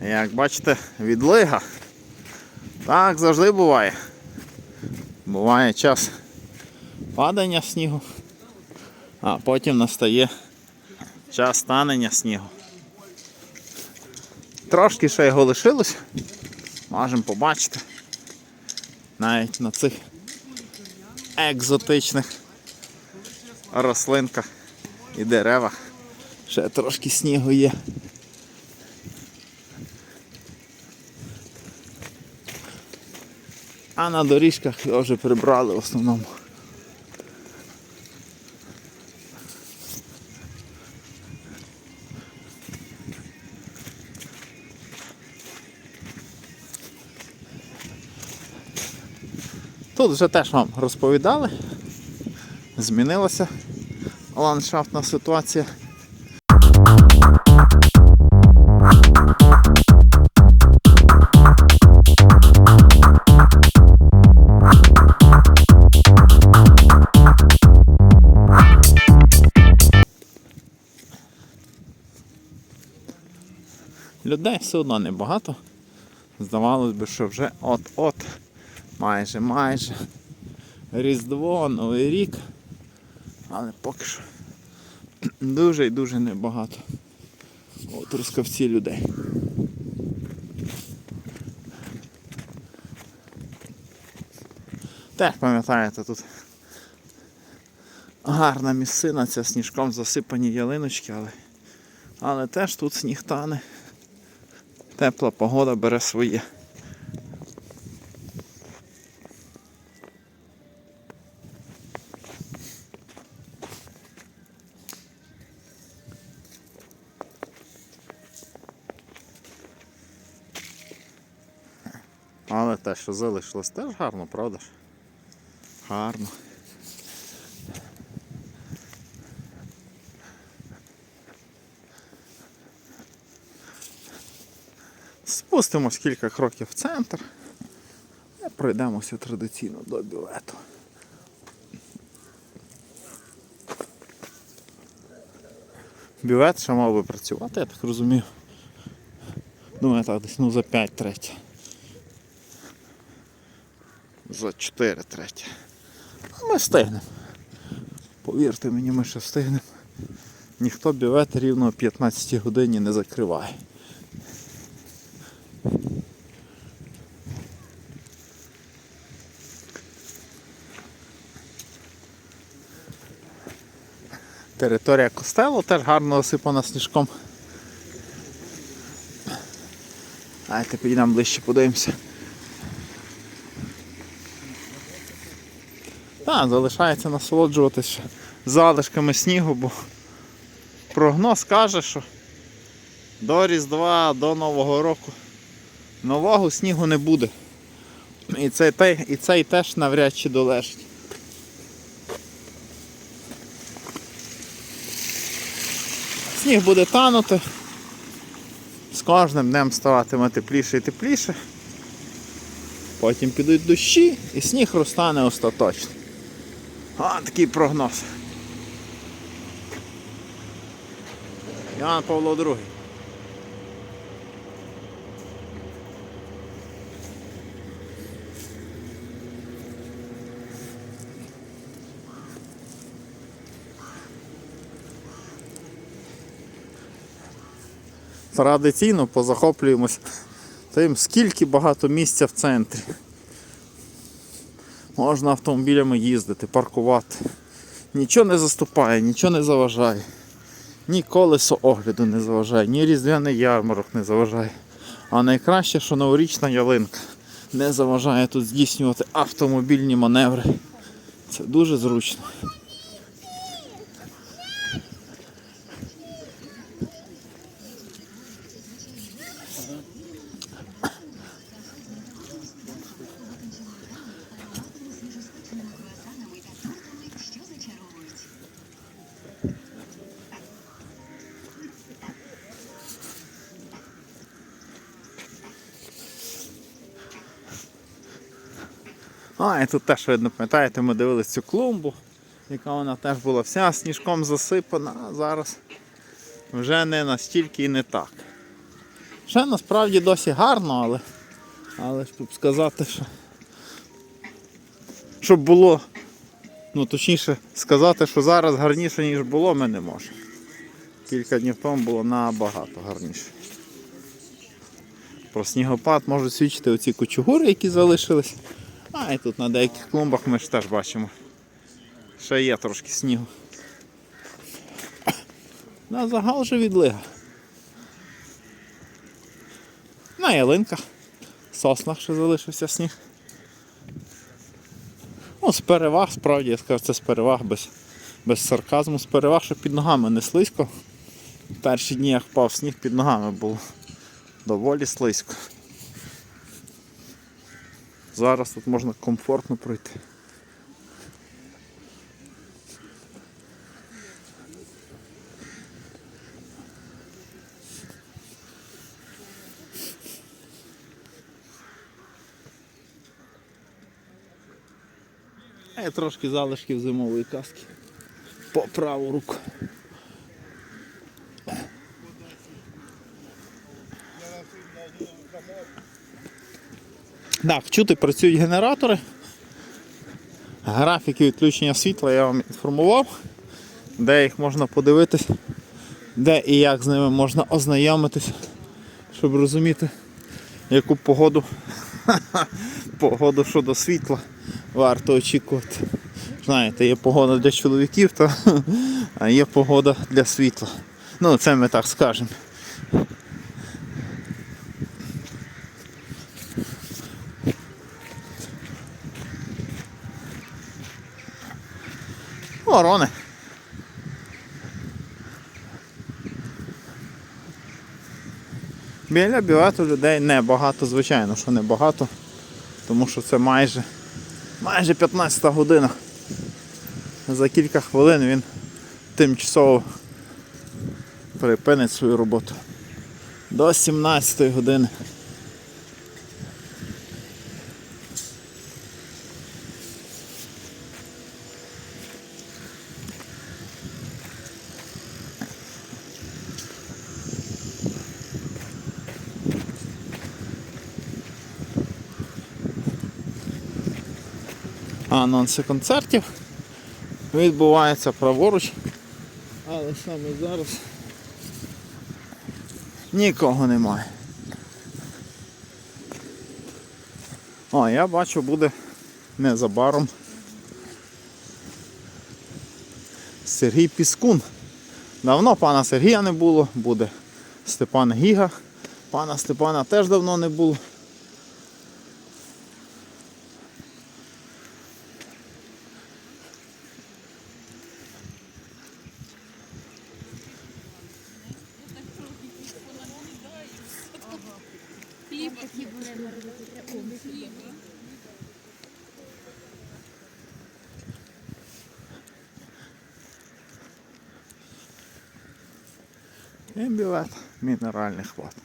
Як бачите, відлига. Так завжди буває. Буває час падання снігу, а потім настає час танення снігу. Трошки ще його лишилось. Можемо побачити. Навіть на цих екзотичних рослинках і деревах. Ще трошки снігу є. А на доріжках його вже прибрали в основному. Тут вже теж вам розповідали. Змінилася ландшафтна ситуація. Людей все одно небагато. Здавалось би, що вже от-от, майже майже Різдво, Новий рік. Але поки що дуже і дуже небагато. От рускавці людей. Теж пам'ятаєте, тут гарна місцина, ця сніжком засипані ялиночки, але, але теж тут сніг тане. Тепла погода бере своє. Але те, що залишилось, теж гарно, правда ж? Гарно. Спустимось кілька кроків в центр і пройдемося традиційно до бювету. Бювет ще мав би працювати, я так розумію. Думаю, так десь ну за 5 третє. За 4 третє. А ми встигнемо. Повірте мені, ми ще встигнемо. Ніхто бювет рівно о 15 годині не закриває. Територія костелу теж гарно осипана сніжком. Давайте підійдемо ближче, подивимося. Так, залишається насолоджуватися залишками снігу, бо прогноз каже, що до Різдва, до Нового року нового снігу не буде. І цей, і цей теж навряд чи долежить. Сніг буде танути. З кожним днем ставатиме тепліше і тепліше. Потім підуть дощі і сніг розтане остаточно. А, такий прогноз. Іван Павло II. Традиційно позахоплюємось тим, скільки багато місця в центрі. Можна автомобілями їздити, паркувати. Нічого не заступає, нічого не заважає. Ні колесо огляду не заважає, ні різдвяний ярмарок не заважає. А найкраще, що новорічна ялинка не заважає тут здійснювати автомобільні маневри. Це дуже зручно. А, і тут теж видно, пам'ятаєте, ми дивились цю клумбу, яка вона теж була вся сніжком засипана, а зараз вже не настільки і не так. Ще насправді досі гарно, але, але щоб сказати, що щоб було, ну точніше сказати, що зараз гарніше, ніж було, ми не можемо. Кілька днів тому було набагато гарніше. Про снігопад можуть свідчити оці кучугури, які залишились. А і тут на деяких клумбах ми ж теж бачимо. Ще є трошки снігу. На загал же відлига. На ялинках, соснах ще залишився сніг. Ну, з переваг, справді, я скажу, це з переваг без, без сарказму, з переваг, що під ногами не слизько. Перші дні, як впав сніг, під ногами було доволі слизько. Зараз тут можна комфортно пройти. Е, трошки залишків зимової каски. По праву руку. Так, чути працюють генератори. Графіки відключення світла я вам інформував, де їх можна подивитись, де і як з ними можна ознайомитись, щоб розуміти, яку погоду, погоду щодо світла варто очікувати. Знаєте, є погода для чоловіків, та, а є погода для світла. Ну, це ми так скажемо. Ворони. Біля бювету людей небагато, звичайно, що небагато, тому що це майже, майже 15 година. За кілька хвилин він тимчасово припинить свою роботу. До 17 години. Анонси концертів відбуваються праворуч, але саме зараз нікого немає. О, я бачу, буде незабаром Сергій Піскун. Давно пана Сергія не було, буде Степан Гіга. Пана Степана теж давно не було. такі будемо робити. Хліб. І білет мінеральних вод.